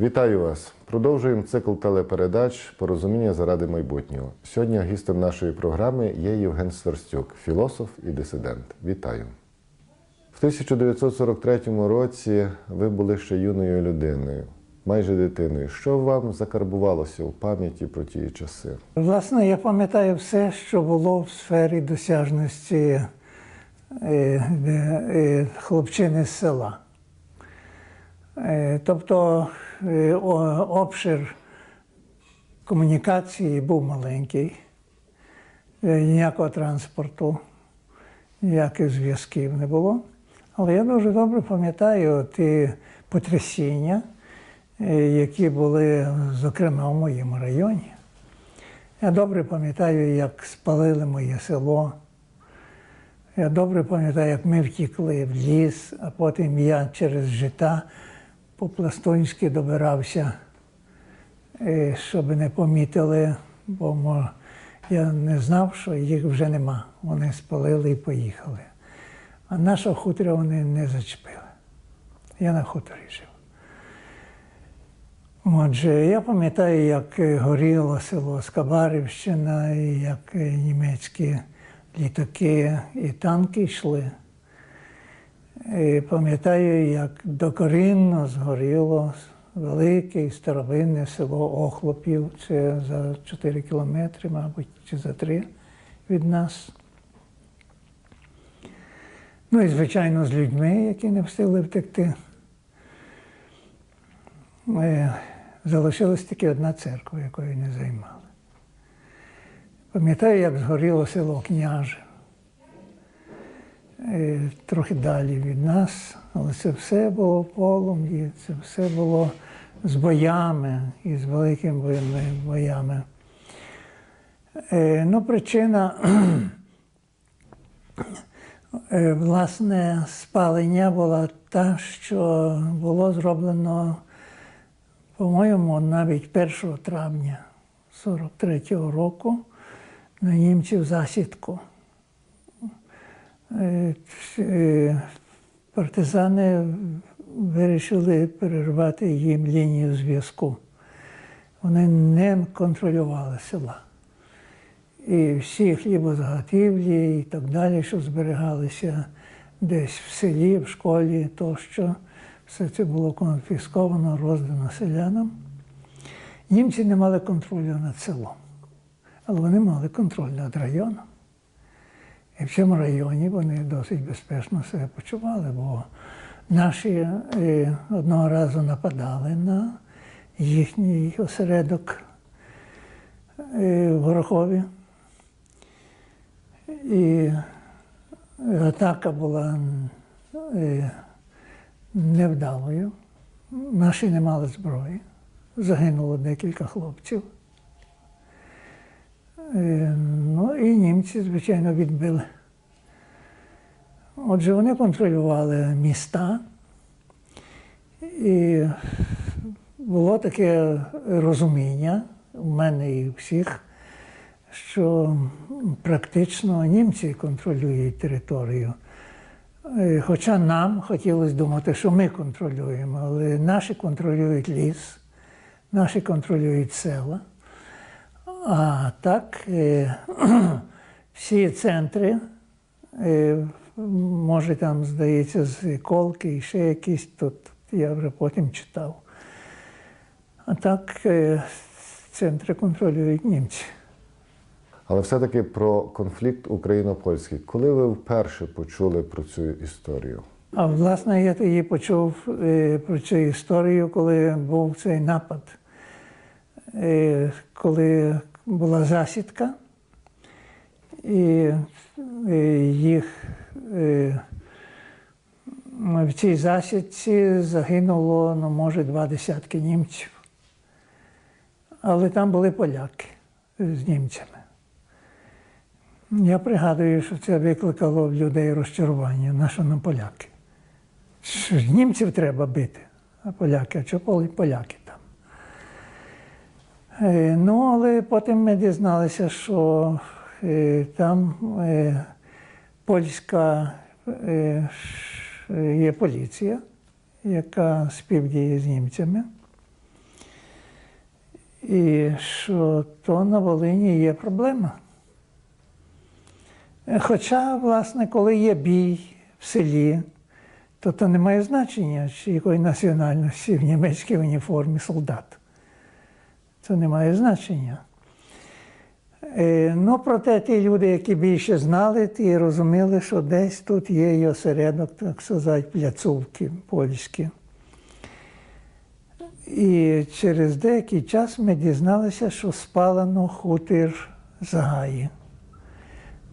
Вітаю вас! Продовжуємо цикл телепередач Порозуміння заради майбутнього. Сьогодні гістем нашої програми є Євген Сверстюк, філософ і дисидент. Вітаю! В 1943 році ви були ще юною людиною, майже дитиною. Що вам закарбувалося в пам'яті про ті часи? Власне, я пам'ятаю все, що було в сфері досяжності е, е, хлопчини з села. Е, Тобто е, обшир комунікації був маленький, Е, ніякого транспорту, ніяких зв'язків не було. Але я дуже добре пам'ятаю ті потрясіння, які були, зокрема, в моєму районі. Я добре пам'ятаю, як спалили моє село. Я добре пам'ятаю, як ми втікли в ліс, а потім я через жита по-пластунськи добирався, е, щоб не помітили, бо я не знав, що їх вже нема. Вони спалили і поїхали. А нашого хуторя вони не зачепили. Я на хуторі жив. Отже, я пам'ятаю, як е, горіло село Скабарівщина, і як е, німецькі літаки і танки йшли. І пам'ятаю, як докорінно згоріло велике і старовинне село Охлопів. Це за 4 кілометри, мабуть, чи за 3 від нас. Ну і, звичайно, з людьми, які не встигли втекти. Залишилась тільки одна церква, якою не займали. Пам'ятаю, як згоріло село Княже. Е, Трохи далі від нас, але це все було полум'ї, це все було з боями і з великими боями-. Е, Ну, причина Е, Власне, спалення була та, що було зроблено, по-моєму, навіть 1 травня 43-го року на німців засідку. Е, е, Партизани вирішили перервати їм лінію зв'язку. Вони не контролювали села і всі хлібозаготівлі і так далі, що зберігалися десь в селі, в школі тощо. Все це було конфісковано, роздано селянам. Німці не мали контролю над селом, але вони мали контроль над районом. І в цьому районі вони досить безпечно себе почували, бо наші е, одного разу нападали на їхній осередок е, в Горохові. І атака була е, невдалою. Наші не мали зброї. Загинуло декілька хлопців. Е, Ну і німці, звичайно, відбили. Отже, вони контролювали міста. І було таке розуміння у мене і у всіх, що практично німці контролюють територію. Е, Хоча нам хотілося думати, що ми контролюємо, але наші контролюють ліс, наші контролюють села. А так, е, всі центри, е, може там, здається, з Колки і ще якісь тут, я вже потім читав. А так, е, центри контролюють німці. Але все-таки про конфлікт україно-польський. Коли ви вперше почули про цю історію? А власне, я тоді почув про цю історію, коли був цей напад, коли була засідка, і е, їх е, в цій засідці загинуло, ну, може, два десятки німців. Але там були поляки з німцями. Я пригадую, що це викликало в людей розчарування, на що нам поляки. Що ж німців треба бити, а поляки, а чого поляки Ну, але потім ми дізналися, що е, там е, польська е, є поліція, яка співдіє з німцями. І що то на Волині є проблема. Е, Хоча, власне, коли є бій в селі, то то не має значення, чи якої національності в німецькій уніформі солдат. Це не має значення. Е, Ну, проте ті люди, які більше знали, ті розуміли, що десь тут є і осередок, так сказати, пляцовки польські. І через деякий час ми дізналися, що спалено хутір Загаї.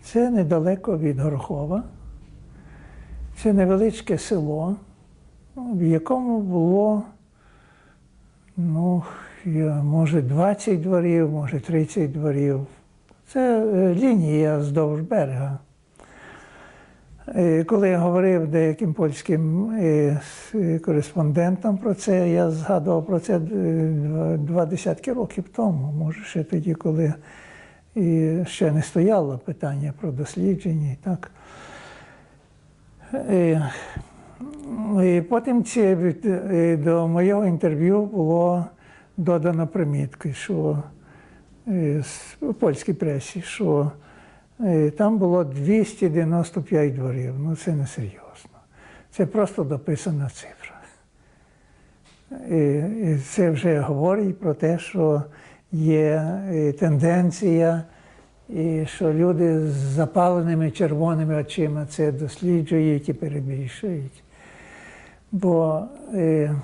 Це недалеко від Горохова. Це невеличке село, в якому було, ну, може, 20 дворів, може 30 дворів. Це е, лінія вздовж берега. Е, Коли я говорив деяким польським е, е, кореспондентам про це, я згадував про це е, два- десятки років тому, може ще тоді, коли і ще не стояло питання про дослідження і так. Е, І потім ці, е, до моєго інтерв'ю було додано примітки, що е, у польській пресі, що е, там було 295 дворів. Ну це не серйозно. Це просто дописана цифра. І, і це вже говорить про те, що є е, тенденція, і що люди з запаленими червоними очима це досліджують і перебільшують. Бо е,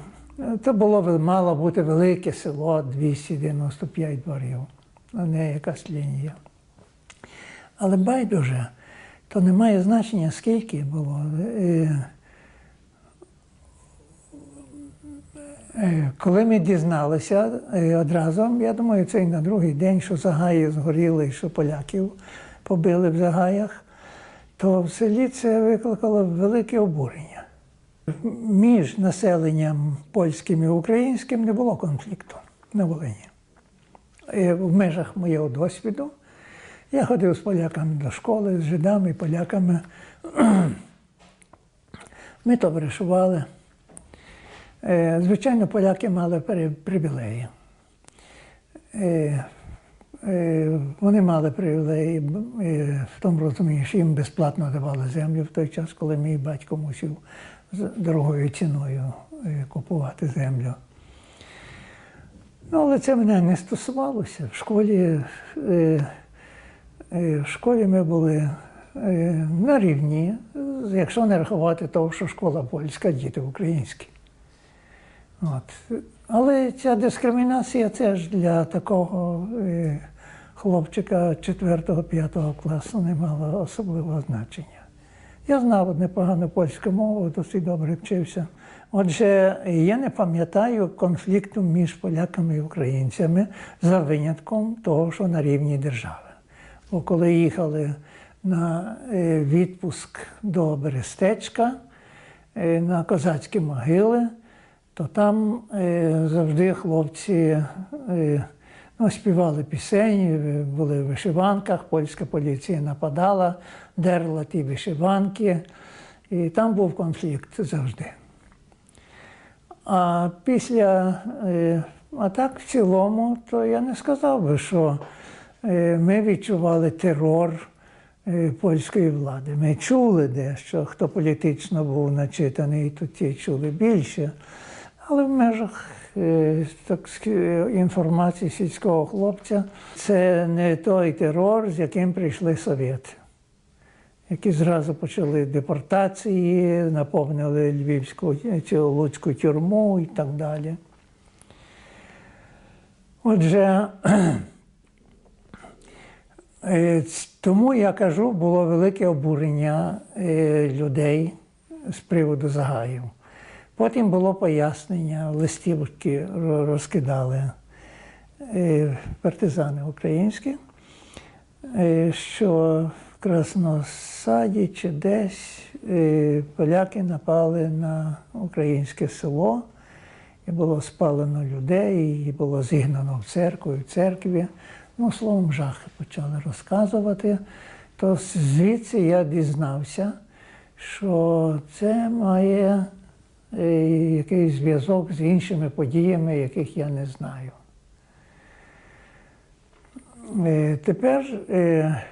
це було мало бути велике село 295 дворів, а не якась лінія. Але байдуже, то не має значення, скільки було. Е, Е, Коли ми дізналися е, одразу, я думаю, це і на другий день, що загаї згоріли, що поляків побили в загаях, то в селі це викликало велике обурення. Між населенням польським і українським не було конфлікту на Волині. Е, В межах моєго досвіду я ходив з поляками до школи, з жидами, поляками. Ми товаришували. Е, Звичайно, поляки мали привілеї. Е, Вони мали привілеї в тому розумінні, що їм безплатно давали землю в той час, коли мій батько мусив з дорогою ціною е, купувати землю. Ну, але це мене не стосувалося. В школі, е, е, в школі ми були на рівні, якщо не рахувати того, що школа польська, діти українські. От. Але ця дискримінація теж для такого хлопчика 4-5 класу не мала особливого значення. Я знав непогану польську мову, досить добре вчився. Отже, я не пам'ятаю конфлікту між поляками і українцями за винятком того, що на рівні держави. Бо коли їхали на е, відпуск до Берестечка, е, на козацькі могили, то там е, завжди хлопці ну, співали пісень, були в вишиванках, польська поліція нападала, дерла ті вишиванки, і там був конфлікт завжди. А після, е, а так в цілому, то я не сказав би, що е, ми відчували терор е, польської влади. Ми чули дещо, хто політично був начитаний, то ті чули більше. Але в межах так, інформації сільського хлопця це не той терор, з яким прийшли совєти, які зразу почали депортації, наповнили Львівську чи Луцьку тюрму і так далі. Отже, е, тому я кажу, було велике обурення е, людей з приводу загаїв. Потім було пояснення, листівки розкидали е, партизани українські, е, що в Красносаді чи десь е, поляки напали на українське село, і було спалено людей, і було зігнано в церкву, і в церкві. Ну, словом, жахи почали розказувати. То звідси я дізнався, що це має якийсь зв'язок з іншими подіями, яких я не знаю. Е, Тепер е,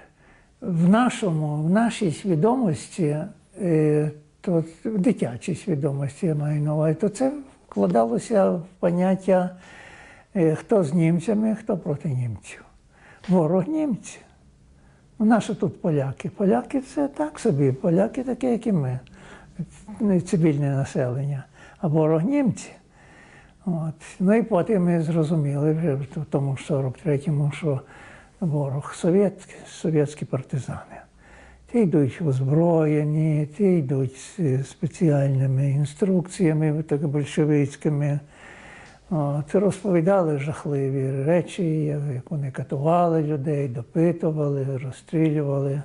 в нашому, в нашій свідомості, е, то в дитячій свідомості я маю на увазі, то це вкладалося в поняття, е, хто з німцями, хто проти німців. Ворог німці. Ну, наші тут поляки. Поляки це так собі, поляки такі, як і ми, цивільне населення, а ворог німці. От. Ну і потім ми зрозуміли вже в тому ж 43-му, що ворог совєтські, совєтські партизани. Ті йдуть озброєні, ті йдуть з спеціальними інструкціями так, большевицькими. От, розповідали жахливі речі, як вони катували людей, допитували, розстрілювали.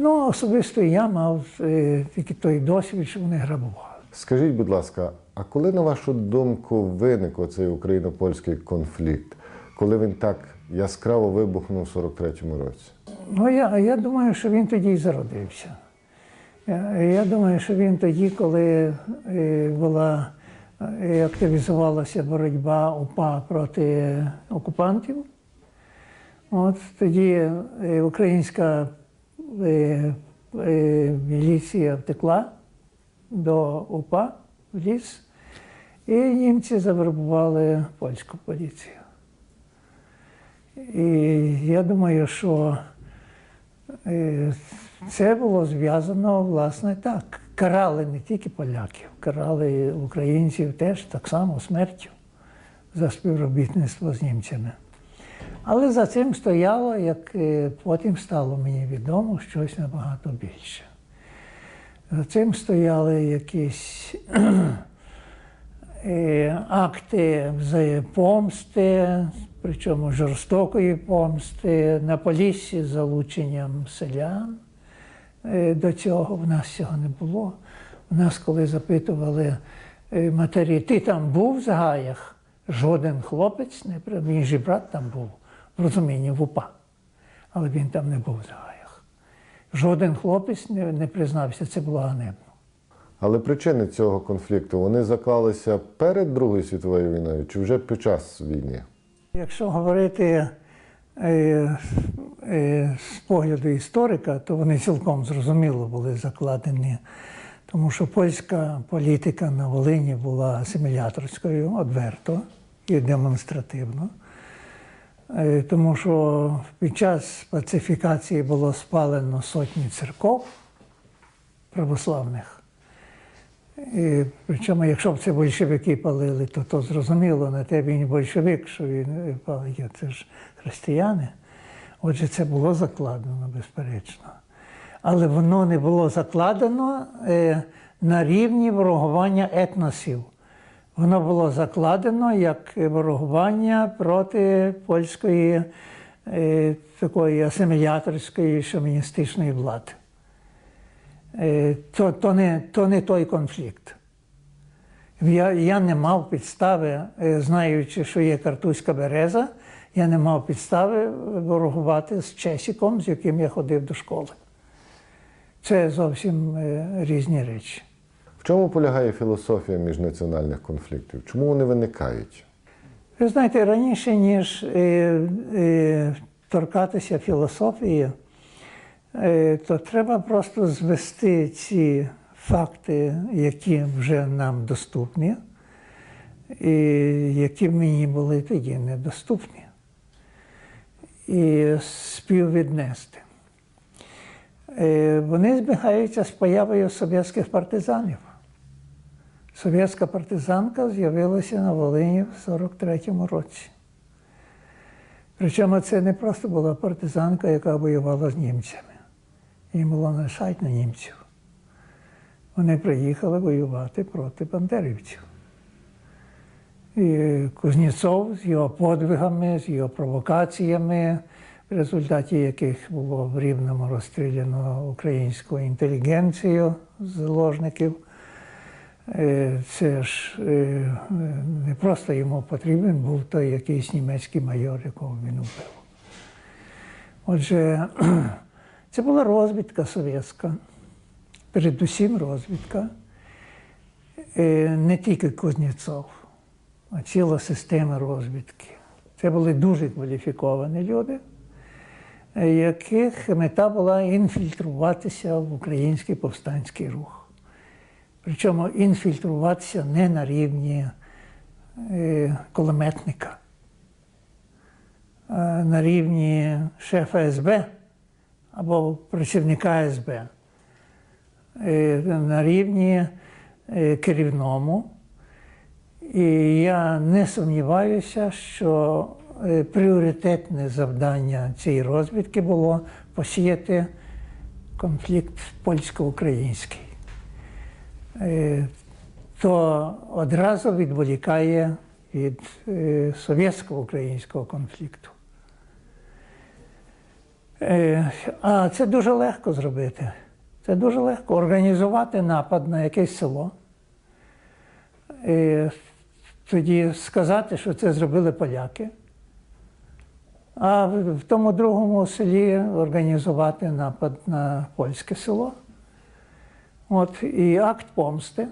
Ну, особисто я мав е, тільки той досвід, що вони грабували. Скажіть, будь ласка, а коли, на вашу думку, виник оцей україно-польський конфлікт? Коли він так яскраво вибухнув у 43-му році? Ну, я, я думаю, що він тоді і зародився. Я, я думаю, що він тоді, коли е, була е, активізувалася боротьба УПА проти окупантів, от тоді е, українська е, е, міліція втекла до УПА в ліс, і німці завербували польську поліцію. І я думаю, що е, це було зв'язано, власне, так. Карали не тільки поляків, карали українців теж так само смертю за співробітництво з німцями. Але за цим стояло, як е, потім стало мені відомо, щось набагато більше. За цим стояли якісь е, акти взаємопомсти, причому жорстокої помсти на Поліссі з залученням селян. Е, До цього в нас цього не було. У нас, коли запитували матері, ти там був в Загаях? Жоден хлопець не при- мій брат там був, розумінні в УПА, але він там не був в Загаях. Жоден хлопець не, не признався, це було ганебно. Але причини цього конфлікту вони заклалися перед Другою світовою війною чи вже під час війни? Якщо говорити е, е, з погляду історика, то вони цілком зрозуміло були закладені, тому що польська політика на Волині була асиміляторською одверто і демонстративно. Е, Тому що під час пацифікації було спалено сотні церков православних. І, причому, якщо б це большевики палили, то то зрозуміло, на те він большевик, що він е, палить, це ж християни. Отже, це було закладено, безперечно. Але воно не було закладено е, на рівні ворогування етносів. Воно було закладено як ворогування проти польської е, такої асиміляторської шовіністичної влади. Е, то, то, не, то не той конфлікт. Я, я не мав підстави, е, знаючи, що є картузька береза, я не мав підстави ворогувати з Чесіком, з яким я ходив до школи. Це зовсім різні речі. Чому полягає філософія міжнаціональних конфліктів? Чому вони виникають? Ви знаєте, раніше, ніж е, е, торкатися філософії, е, то треба просто звести ці факти, які вже нам доступні, і які мені були тоді недоступні, і співвіднести. Е, Вони збігаються з появою совєтських партизанів. Совєтська партизанка з'явилася на Волині в 43-му році. Причому це не просто була партизанка, яка воювала з німцями. Їм було насать на німців. Вони приїхали воювати проти бандерівців. І Кузнєцов з його подвигами, з його провокаціями, в результаті яких було в Рівному розстріляно українську інтелігенцію з заложників. Е, Це ж е, не просто йому потрібен був той якийсь німецький майор, якого він убив. Отже, це була розвідка совєтська, передусім розвідка, Е, не тільки Кузнєцов, а ціла система розвідки. Це були дуже кваліфіковані люди, яких мета була інфільтруватися в український повстанський рух. Причому інфільтруватися не на рівні е, кулеметника, а на рівні шефа СБ або працівника СБ, Е, на рівні е, керівному. І я не сумніваюся, що пріоритетне завдання цієї розвідки було посіяти конфлікт польсько-український. Е, То одразу відволікає від е, совєтсько-українського конфлікту. Е, А це дуже легко зробити. Це дуже легко організувати напад на якесь село. Тоді сказати, що це зробили поляки. А в тому другому селі організувати напад на польське село. От, і акт помсти.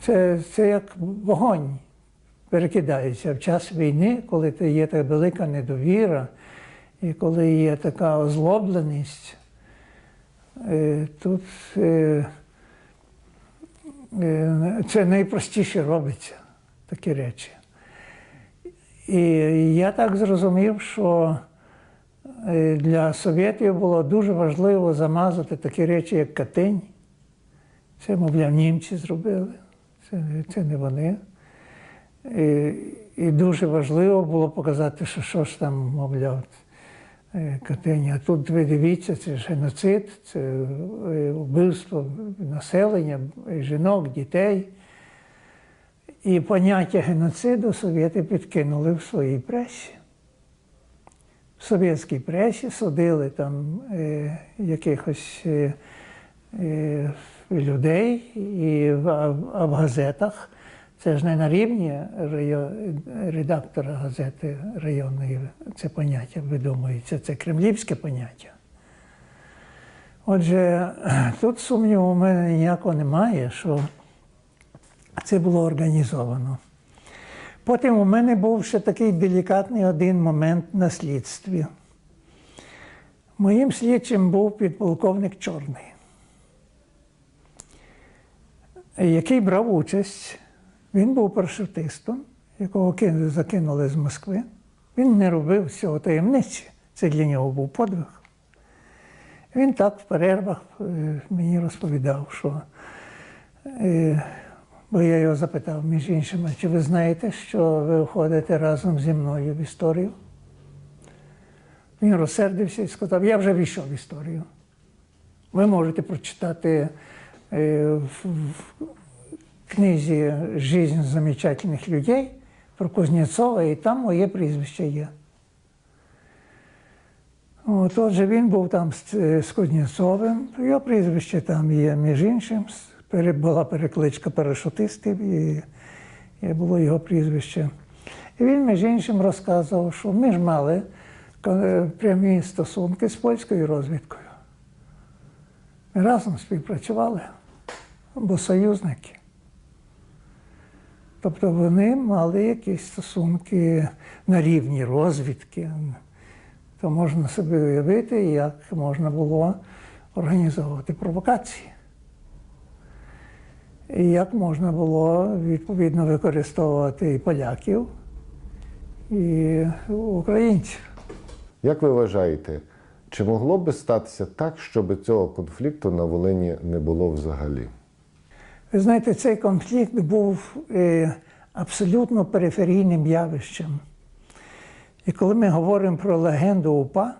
Це, це як вогонь перекидається в час війни, коли є така велика недовіра, і коли є така озлобленість. Е, Тут е, е, це найпростіше робиться, такі речі. І я так зрозумів, що для совєтів було дуже важливо замазати такі речі, як Катинь. Це, мовляв, німці зробили, це, це не вони. І, і дуже важливо було показати, що що ж там, мовляв, е, Катині. А тут ви дивіться, це геноцид, це е, вбивство населення, е, жінок, дітей. І поняття геноциду совєти підкинули в своїй пресі. В совєтській пресі судили там е, якихось е, е, людей, і в, а в- газетах. Це ж не на рівні редактора газети районної це поняття видумується, це кремлівське поняття. Отже, тут сумніву у мене ніякого немає, що це було організовано. Потім у мене був ще такий делікатний один момент на слідстві. Моїм слідчим був підполковник Чорний, який брав участь. Він був парашутистом, якого закинули з Москви. Він не робив цього таємниці. Це для нього був подвиг. Він так в перервах е, мені розповідав, що е, бо я його запитав, між іншим, «А чи ви знаєте, що ви входите разом зі мною в історію? Він розсердився і сказав, я вже війшов в історію. Ви можете прочитати е, в, книзі Жизнь замечательних людей про Кузнєцова, і там моє прізвище є. От, отже, він був там з, з Кузнєцовим, його прізвище там є, між іншим, пере- була перекличка парашутистів, і, було його прізвище. І він, між іншим, розказував, що ми ж мали е, прямі стосунки з польською розвідкою. Ми разом співпрацювали, бо союзники. Тобто вони мали якісь стосунки на рівні розвідки. То можна собі уявити, як можна було організовувати провокації. І як можна було відповідно використовувати і поляків, і українців. Як ви вважаєте, чи могло би статися так, щоб цього конфлікту на Волині не було взагалі? Ви знаєте, цей конфлікт був е, абсолютно периферійним явищем. І коли ми говоримо про легенду УПА,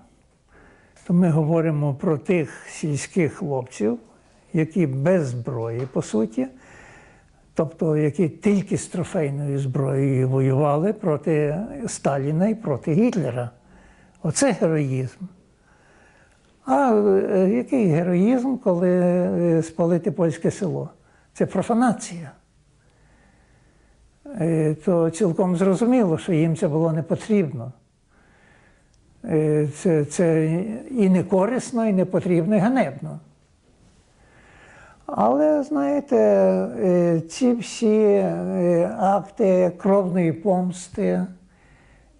то ми говоримо про тих сільських хлопців, які без зброї, по суті, тобто які тільки з трофейною зброєю воювали проти Сталіна і проти Гітлера. Оце героїзм. А е, який героїзм, коли е, спалити польське село? Це профанація. Е, То цілком зрозуміло, що їм це було не потрібно. Це, це і не корисно, і не потрібно, і ганебно. Але, знаєте, е, ці всі е, акти кровної помсти,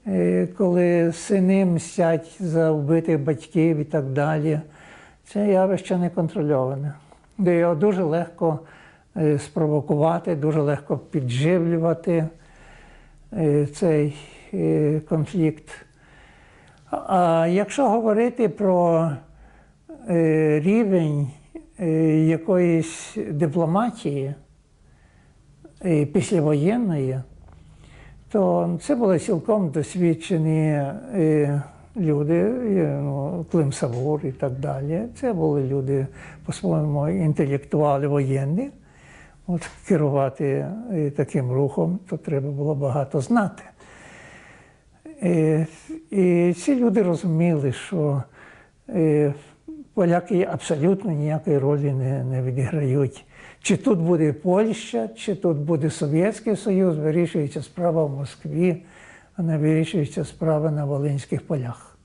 е, коли сини мстять за вбитих батьків і так далі. Це явище не контрольоване. Його дуже легко спровокувати, дуже легко підживлювати цей конфлікт. А якщо говорити про рівень якоїсь дипломатії е, післявоєнної, то це були цілком досвідчені е, люди, е, ну, Клим Савур і так далі. Це були люди, по-своєму, інтелектуали воєнні. От керувати е, таким рухом, то треба було багато знати. Е, І ці люди розуміли, що е, поляки абсолютно ніякої ролі не, не відіграють. Чи тут буде Польща, чи тут буде Совєтський Союз, вирішується справа в Москві, а не вирішується справа на Волинських полях.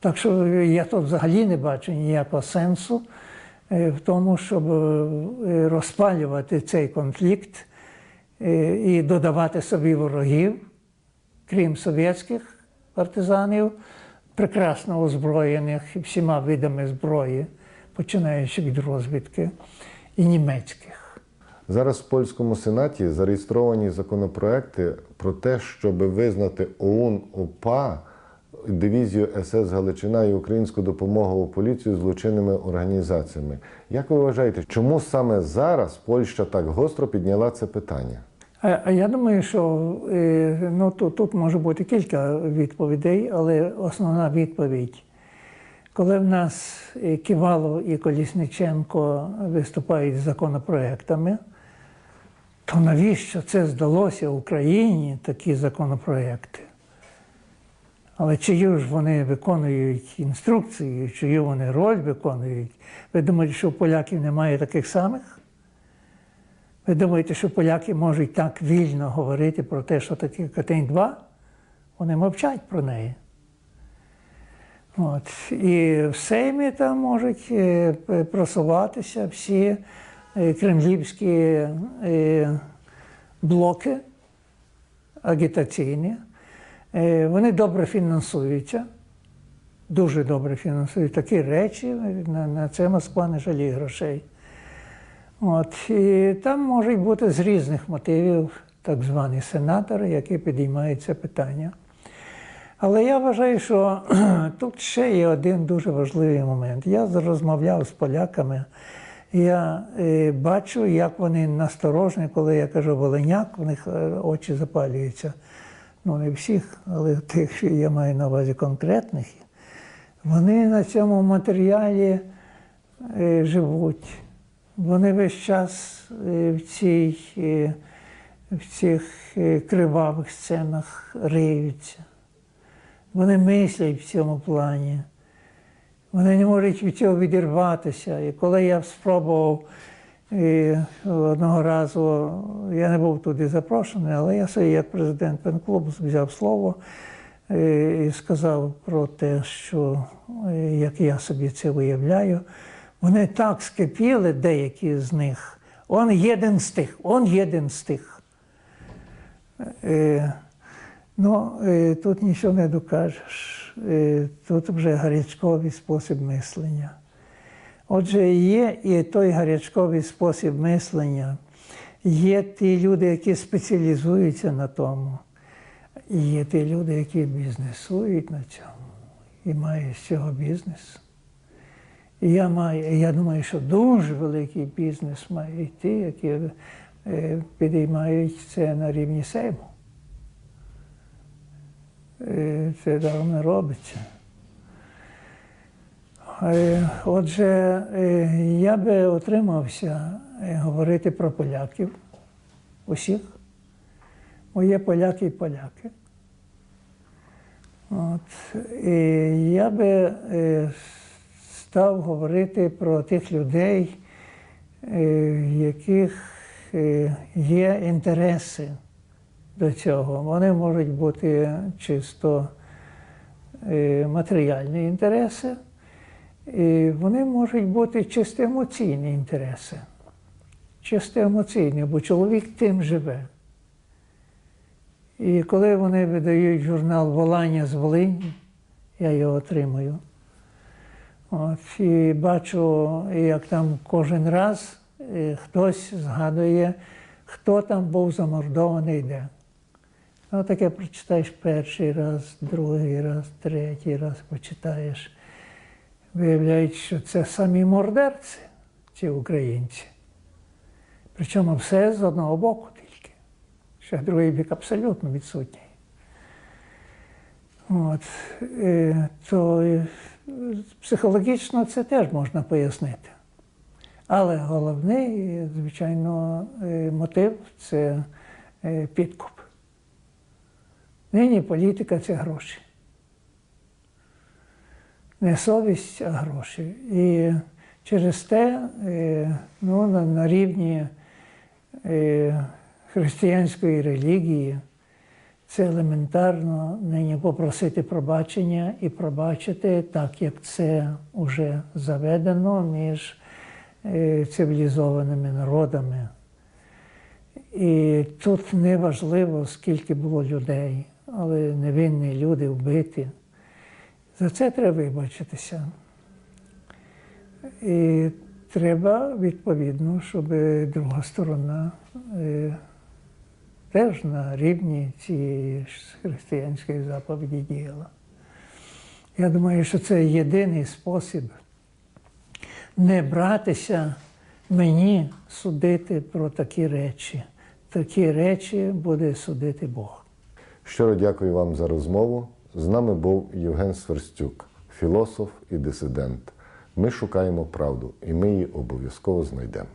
Так що я тут взагалі не бачу ніякого сенсу е, в тому, щоб е, розпалювати цей конфлікт е, і додавати собі ворогів, крім совєтських партизанів, прекрасно озброєних всіма видами зброї, починаючи від розвідки, і німецьких. Зараз в польському сенаті зареєстровані законопроекти про те, щоб визнати ОУН УПА дивізію СС Галичина і українську допомогу у поліцію злочинними організаціями. Як ви вважаєте, чому саме зараз Польща так гостро підняла це питання? А я думаю, що е, ну, тут, тут може бути кілька відповідей, але основна відповідь. Коли в нас е, Ківало і Колісниченко виступають з законопроектами, то навіщо це здалося Україні такі законопроекти? Але чию ж вони виконують інструкції, чию вони роль виконують? Ви думаєте, що у поляків немає таких самих? Ви думаєте, що поляки можуть так вільно говорити про те, що таке Катень 2? Вони мовчать про неї. От. І в Сеймі там можуть е, просуватися всі е, кремлівські е, блоки агітаційні. Вони добре фінансуються, дуже добре фінансують такі речі. На це Москва не жаліє грошей. От, і там можуть бути з різних мотивів так звані сенатори, які підіймають це питання. Але я вважаю, що тут ще є один дуже важливий момент. Я розмовляв з поляками, я е, бачу, як вони насторожні, коли я кажу волиняк, у них е, очі запалюються. Ну, не всіх, але тих, що я маю на увазі конкретних. Вони на цьому матеріалі е, живуть. Вони весь час е, в, цій, е, в цих е, кривавих сценах риються. Вони мислять в цьому плані. Вони не можуть від цього відірватися. І коли я спробував е, одного разу, я не був туди запрошений, але я собі як президент пен-клубу взяв слово і сказав про те, що як я собі це уявляю, вони так скипіли, деякі з них. Он єдин з тих, он єдин з тих. Е, ну, е, тут нічого не докажеш. Е, тут вже гарячковий спосіб мислення. Отже, є і той гарячковий спосіб мислення, є ті люди, які спеціалізуються на тому, і є ті люди, які бізнесують на цьому і мають з цього бізнес. Я маю, я думаю, що дуже великий бізнес має ті, які е, підіймають це на рівні Сейму. Е, Це давно робиться. Е, Отже, е, я би отримався е, говорити про поляків усіх. Бо є поляки і поляки. От. І я би е, став говорити про тих людей, е, в яких е, є інтереси до цього. Вони можуть бути чисто е, матеріальні інтереси, і вони можуть бути чисто емоційні інтереси. Чисто емоційні, бо чоловік тим живе. І коли вони видають журнал Волання з Волині, я його отримую. От, і бачу, як там кожен раз хтось згадує, хто там був замордований де. Ну, таке прочитаєш перший раз, другий раз, третій раз почитаєш. Виявляється, що це самі мордерці, ці українці. Причому все з одного боку тільки. Ще другий бік абсолютно відсутній. От, то психологічно це теж можна пояснити. Але головний, звичайно, е, мотив це е, підкуп. Нині політика це гроші. Не совість, а гроші. І через те е, ну, на, рівні християнської релігії це елементарно нині попросити пробачення і пробачити так, як це вже заведено між е, цивілізованими народами. І тут не важливо, скільки було людей, але невинні люди вбиті. За це треба вибачитися. І треба відповідно, щоб друга сторона е, теж на рівні цієї християнської заповіді діяла. Я думаю, що це єдиний спосіб не братися мені судити про такі речі. Такі речі буде судити Бог. Щиро дякую вам за розмову. З нами був Євген Сверстюк, філософ і дисидент. Ми шукаємо правду, і ми її обов'язково знайдемо.